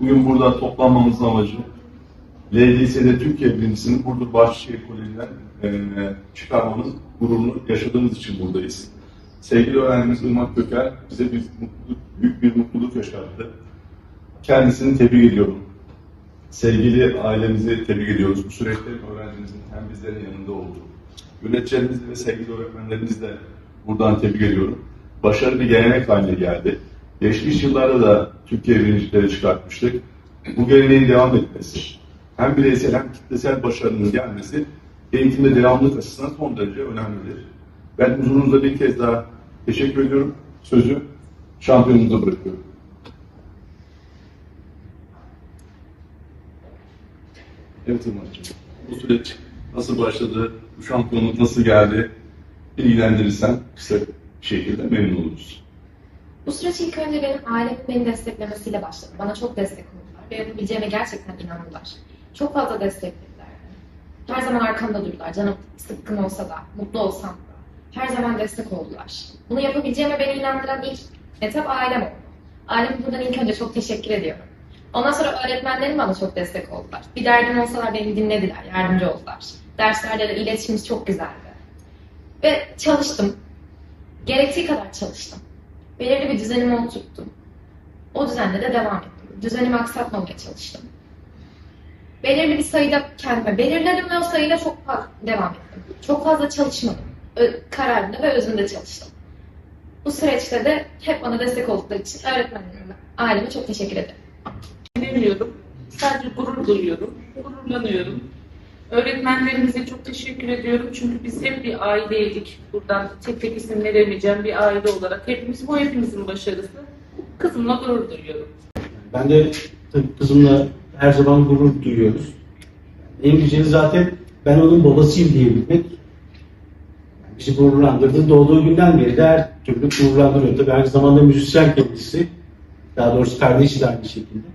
Bugün burada toplanmamızın amacı LDS'de Türkiye birincisini Burdur Bahçeşehir Koleji'nden e, çıkarmamız gururunu yaşadığımız için buradayız. Sevgili öğrencimiz Irmak Köker bize bir mutluluk, büyük bir mutluluk yaşattı. Kendisini tebrik ediyorum. Sevgili ailemizi tebrik ediyoruz. Bu süreçte öğrencimizin hem bizlerin yanında olduğu. Yöneticilerimizi ve sevgili öğretmenlerimizi de buradan tebrik ediyorum. Başarılı bir gelenek haline geldi. Geçmiş yıllarda da Türkiye birincilikleri çıkartmıştık. Bu geleneğin devam etmesi, hem bireysel hem kitlesel başarının gelmesi eğitimde devamlılık açısından son derece önemlidir. Ben huzurunuza bir kez daha teşekkür ediyorum. Sözü şampiyonumuza bırakıyorum. Evet Irmak'cığım. Bu süreç nasıl başladı? Bu şampiyonluk nasıl geldi? Bilgilendirirsen kısa şekilde memnun oluruz. Bu süreç ilk önce benim ailemin beni desteklemesiyle başladı. Bana çok destek oldular ve yapabileceğime gerçekten inandılar. Çok fazla desteklediler. Her zaman arkamda durdular. Canım sıkkın olsa da, mutlu olsam da. Her zaman destek oldular. Bunu yapabileceğime beni inandıran ilk etap ailem oldu. Aileme buradan ilk önce çok teşekkür ediyorum. Ondan sonra öğretmenlerim bana çok destek oldular. Bir derdim olsalar beni dinlediler, yardımcı oldular. Derslerde de iletişimimiz çok güzeldi. Ve çalıştım. Gerektiği kadar çalıştım. Belirli bir düzenimi oturttum. O düzenle de devam ettim. Düzenimi aksatmamaya çalıştım. Belirli bir sayıda kendime belirledim ve o sayıyla çok fazla devam ettim. Çok fazla çalışmadım. Ö- kararında ve özünde çalıştım. Bu süreçte de hep bana destek oldukları için öğretmenlerime, aileme çok teşekkür ederim. Demiyorum. Sadece gurur duyuyorum. Gururlanıyorum. Öğretmenlerimize çok teşekkür ediyorum. Çünkü biz hep bir aileydik. Buradan tek tek isim veremeyeceğim bir aile olarak. Hepimiz bu hepimizin başarısı. Kızımla gurur duyuyorum. Ben de tabii kızımla her zaman gurur duyuyoruz. En güzeli zaten ben onun babasıyım diyebilmek. Bizi gururlandırdı. Doğduğu günden beri de her türlü gururlandırıyor. Tabii aynı zamanda müzisyen kendisi. Daha doğrusu kardeşi de aynı şekilde.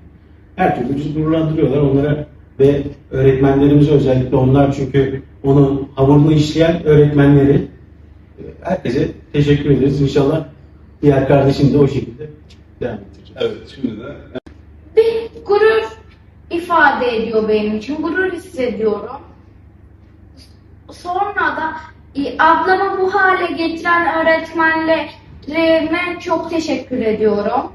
Her türlü bizi gururlandırıyorlar. Onlara ve öğretmenlerimize özellikle onlar çünkü onun hamurunu işleyen öğretmenleri herkese teşekkür ederiz. İnşallah diğer kardeşim de o şekilde devam edecek. Evet, şimdi de bir gurur ifade ediyor benim için. Gurur hissediyorum. Sonra da e, ablamı bu hale getiren öğretmenlerime çok teşekkür ediyorum.